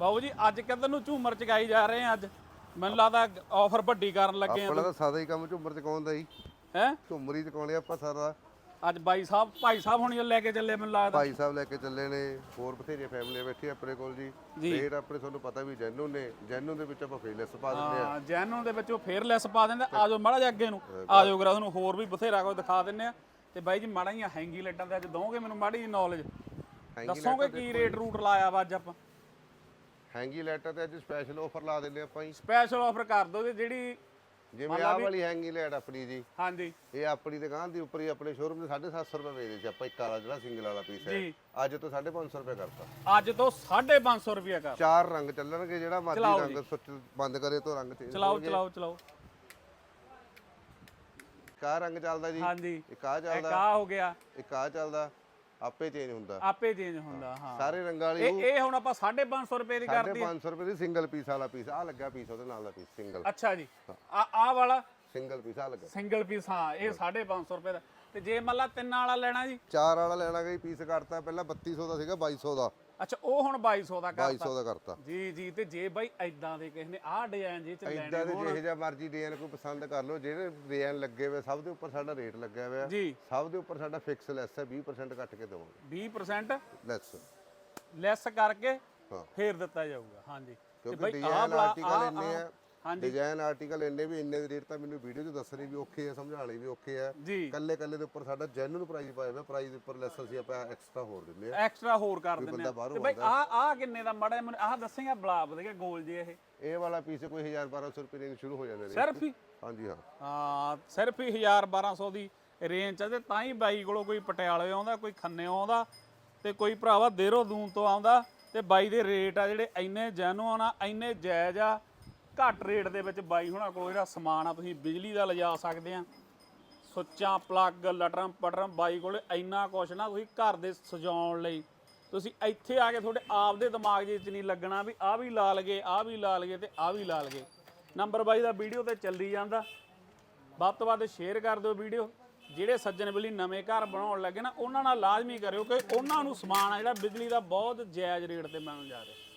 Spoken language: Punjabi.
ਬਾਬੂ ਜੀ ਅੱਜ ਕਿੱਧਰ ਨੂੰ ਝੂਮਰ ਚਗਾਈ ਜਾ ਰਹੇ ਆ ਅੱਜ। ਮੈਨੂੰ ਲੱਗਦਾ ਆਫਰ ਵੱਡੀ ਕਰਨ ਲੱਗੇ ਆ ਆਪਣਾ ਤਾਂ। ਸਾਦਾ ਹੀ ਕੰਮ ਝੁੰਮਰ ਚਕਾਉਣ ਦਾ ਹੀ। ਹੈ? ਝੁੰਮਰ ਹੀ ਚਕਾਉਣੇ ਆਪਾਂ ਸਾਰਾ। ਅੱਜ ਬਾਈ ਸਾਹਿਬ ਭਾਈ ਸਾਹਿਬ ਹੁਣੀ ਲੈ ਕੇ ਚੱਲੇ ਮੈਨੂੰ ਲੱਗਦਾ। ਭਾਈ ਸਾਹਿਬ ਲੈ ਕੇ ਚੱਲੇ ਨੇ ਹੋਰ ਬਥੇਰੀਆਂ ਫੈਮਲੀਆਂ ਬੈਠੀ ਆਪਣੇ ਕੋਲ ਜੀ। ਜੀ। ਰੇਟ ਆਪਣੇ ਤੁਹਾਨੂੰ ਪਤਾ ਵੀ ਜੈਨੂਨ ਨੇ ਜੈਨੂਨ ਦੇ ਵਿੱਚ ਆਪਾਂ ਫੇਲੈਸ ਪਾ ਦਿੰਦੇ ਆ। ਹਾਂ ਜੈਨੂਨ ਦੇ ਵਿੱਚੋਂ ਫੇਰ ਲੈਸ ਪਾ ਦਿੰਦੇ ਆ। ਜਾਓ ਮਾੜਾ ਜਿਹਾ ਅੱਗੇ ਨੂੰ। ਆ ਜਾਓ ਗਰਾ ਤੁਹਾਨੂੰ ਹੋਰ ਵੀ ਬਥੇਰਾ ਕੁਝ ਦਿਖਾ ਦਿੰਨੇ ਆ। ਤੇ ਬਾਈ ਜੀ ਮਾੜਾ ਜਿਹਾ ਹੈਂਗੀ ਲੈਟਾਂ ਤੇ ਅੱਜ ਦੋਗੇ ਮੈਨੂੰ ਮਾੜੀ ਜੀ ਨੌਲੇਜ ਦੱਸੋਗੇ ਕੀ ਰੇਟ ਰੂਟ ਲਾਇਆ ਵਾ ਅੱਜ ਆਪਾਂ? ਹੈਂਗੀ ਲੈਟਰ ਤੇ ਅੱਜ ਸਪੈਸ਼ਲ ਆਫਰ ਲਾ ਦਿੰਦੇ ਆਪਾਂ ਜੀ। ਸਪੈਸ਼ਲ ਆਫਰ ਕਰ ਦੋ ਤੇ ਜਿਹੜੀ ਜਿਵੇਂ ਆਹ ਵਾਲੀ ਹੈਂਗੀ ਲੈਟ ਆਪਣੀ ਜੀ। ਹਾਂਜੀ। ਇਹ ਆਪਣੀ ਦੁਕਾਨ ਦੀ ਉੱਪਰ ਹੀ ਆਪਣੇ ਸ਼ੋਰੂਮ ਦੇ 750 ਰੁਪਏ ਵੇਚਦੇ ਸੀ ਆਪਾਂ ਇੱਕ ਵਾਲਾ ਜਿਹੜਾ ਸਿੰਗਲ ਵਾਲਾ ਪੀਸ ਹੈ। ਅੱਜ ਤੋਂ 550 ਰੁਪਏ ਕਰਤਾ। ਅੱਜ ਤੋਂ 550 ਰੁਪਏ ਕਰ। ਚਾਰ ਰੰਗ ਚੱਲਣਗੇ ਜਿਹੜਾ ਮਰਜ਼ੀ ਰੰਗ ਸੁੱਚ ਬੰਦ ਕਰੇ ਤੋਂ ਰੰਗ ਚੇਂਜ ਚਲਾਓ ਚਲਾਓ ਚਲਾਓ। ਇੱਕ ਆਹ ਰੰਗ ਚੱਲਦਾ ਜੀ। ਹਾਂਜੀ। ਇੱਕ ਇੱਕ ਚੱਲਦਾ। ਆ ਹੋ ਗਿਆ। ਇੱਕ ਆਹ ਚੱਲਦਾ। ਆਪੇ ਚੇਂਜ ਹੁੰਦਾ। ਆਪੇ ਚੇਂਜ ਹੁੰਦਾ ਹਾਂ। ਸਾਰੇ ਰੰਗਾਂ ਵਾਲੀ ਇਹ ਇਹ ਹੁਣ ਆਪਾਂ 550 ਰੁਪਏ ਦੀ ਕਰਦੀ 500 ਰੁਪਏ ਦੀ ਸਿੰਗਲ ਪੀਸ ਵਾਲਾ ਪੀਸ ਆ ਲੱਗਾ ਪੀਸ ਉਹਦੇ ਨਾਲ ਦਾ ਪੀਸ ਸਿੰਗਲ ਅੱਛਾ ਜੀ। ਆ ਆ ਵਾਲਾ ਸਿੰਗਲ ਪੀਸ ਆ ਲੱਗਾ। ਸਿੰਗਲ ਪੀਸ ਹਾਂ ਇਹ 550 ਰੁਪਏ ਦਾ। ਤੇ ਜੇ ਮੰਨ ਲਾ ਤਿੰਨ ਵਾਲਾ ਲੈਣਾ ਜੀ? ਚਾਰ ਵਾਲਾ ਲੈਣਾ ਗਈ ਪੀਸ ਕਰਤਾ ਪਹਿਲਾਂ 3200 ਦਾ ਸੀਗਾ 2200 ਦਾ। ਅੱਛਾ ਉਹ ਹੁਣ 2200 ਦਾ ਕਰਤਾ। 2200 ਦਾ ਕਰਤਾ। ਜੀ ਜੀ ਤੇ ਜੇ ਬਾਈ ਐਦਾਂ ਦੇ ਕਿਸੇ ਨੇ ਆਹ ਡਿਜ਼ਾਈਨ ਜੇ ਚ ਲੈਣੇ ਇਦਾਂ ਦੇ ਜਿਹੇ ਜਿਹਾ ਮਰਜ਼ੀ ਡਿਜ਼ਾਈਨ ਕੋਈ ਪਸੰਦ ਕਰ ਲਓ ਜਿਹੜੇ ਡਿਜ਼ਾਈਨ ਲੱਗੇ ਹੋਏ ਸਭ ਦੇ ਉੱਪਰ ਸਾਡਾ ਰੇਟ ਲੱਗਿਆ ਹੋਇਆ। ਜੀ। ਸਭ ਦੇ ਉੱਪਰ ਸਾਡਾ ਫਿਕਸ ਲੈਸ ਹੈ 20% ਕੱਟ ਕੇ ਦੇਵਾਂਗੇ। 20% ਲੈਸ ਲੈਸ ਕਰਕੇ। ਫੇਰ ਦਿੱਤਾ ਜਾਊਗਾ ਹਾਂਜੀ। ਕਿਉਂਕਿ ਬਾਈ ਆਹ ਡਿਜ਼ਾਈਨ ਆਰਟੀਕਲ ਇੰਨੇ ਆ ਡਿਜ਼ਾਈਨ ਆਰਟੀਕਲ ਇੰਨੇ ਵੀ ਇੰਨੇ ਦੇ ਰੇਟ ਤਾਂ ਮੈਨੂੰ ਵੀਡੀਓ 'ਚ ਦੱਸਣੇ ਵੀ ਔਖੇ ਆ ਸਮਝਾਣੇ ਵੀ ਔਖੇ ਆ। ਕੱਲੇ ਕੱਲੇ ਦੇ ਉੱਪਰ ਸਾਡਾ ਜੈਨੂਨ ਪ੍ਰਾਈਸ ਪਾਇਆ ਹੋਇਆ ਪ੍ਰਾਈਸ ਦੇ ਉੱਪਰ ਲੈਸ ਅਸੀਂ ਆਪਾਂ ਐਕਸਟਰਾ ਹੋਰ ਦਿੰਦੇ ਆ। ਐਕਸਟਰਾ ਹੋਰ ਕਰ ਦਿੰਦੇ ਆ। ਤੇ ਬਾਈ ਆਹ ਆਹ ਕਿੰਨੇ ਦਾ? ਮੜਾ ਮੈਨੂੰ ਆਹ ਦੱਸੇਗਾ ਬਲਾ ਵਧੀਆ ਗੋਲ ਜੇ ਇਹ? ਇਹ ਵਾਲਾ ਪੀਸ ਕੋਈ 1000 1200 ਰੁਪਏ ਰੇਂਜ ਸ਼ੁਰੂ ਹੋ ਜਾਂਦੇ ਨੇ। ਸਿਰਫ ਹੀ? ਹਾਂਜੀ ਹਾਂ। ਹਾਂ ਸਿਰਫ ਹੀ 1000 1200 ਦੀ ਰੇਂਜ ਆ ਤੇ ਤਾਂ ਹੀ ਬਾਈ ਕੋਲੋਂ ਕੋਈ ਪਟਿਆਲੇ ਆਉਂਦਾ ਕੋਈ ਖੰਨੇ ਆਉਂਦਾ ਤੇ ਕੋਈ ਭਰਾਵਾ ਦੇਹਰਾਦੂਨ ਤੋਂ ਆਉਂਦਾ ਤੇ ਬਾਈ ਦੇ ਰੇਟ ਆ ਜਿਹੜੇ ਇੰਨੇ ਜੈਨੂਅਨ ਆ ਇੰਨੇ ਜਾਇਜ਼ ਆ ਘੱਟ ਰੇਟ ਦੇ ਵਿੱਚ ਬਾਈ ਹੁਣਾਂ ਕੋਲ ਜਿਹੜਾ ਸਮਾਨ ਆ, ਤੁਸੀਂ ਬਿਜਲੀ ਦਾ ਲਿਜਾ ਸਕਦੇ ਆ। ਸੁੱਚਾਂ ਪਲੱਗ ਲਟਰਮ ਪਟਰਮ ਬਾਈ ਕੋਲ ਇੰਨਾ ਕੁਛ ਨਾ ਤੁਸੀਂ ਘਰ ਦੇ ਸਜਾਉਣ ਲਈ। ਤੁਸੀਂ ਇੱਥੇ ਆ ਕੇ ਤੁਹਾਡੇ ਆਪ ਦੇ ਦਿਮਾਗ ਦੇ ਵਿੱਚ ਨਹੀਂ ਲੱਗਣਾ ਵੀ ਆਹ ਵੀ ਲਾ ਲਗੇ ਆਹ ਵੀ ਲਾ ਲਗੇ ਤੇ ਆਹ ਵੀ ਲਾ ਲਗੇ ਨੰਬਰ ਬਾਈ ਦਾ ਵੀਡੀਓ ਤੇ ਚੱਲੀ ਜਾਂਦਾ। ਵੱਧ ਤੋਂ ਵੱਧ ਸ਼ੇਅਰ ਕਰ ਦਿਓ ਵੀਡੀਓ। ਜਿਹੜੇ ਸੱਜਣ ਬਲੀ ਨਵੇਂ ਘਰ ਬਣਾਉਣ ਲੱਗੇ ਨਾ, ਉਹਨਾਂ ਨਾਲ ਲਾਜ਼ਮੀ ਕਰਿਓ ਕਿ ਉਹਨਾਂ ਨੂੰ ਸਮਾਨ ਆ ਜਿਹੜਾ ਬਿਜਲੀ ਦਾ ਬਹੁਤ ਜਾਇਜ਼ ਰੇਟ ਤੇ ਮਿਲਣ ਜਾ ਰਿਹਾ।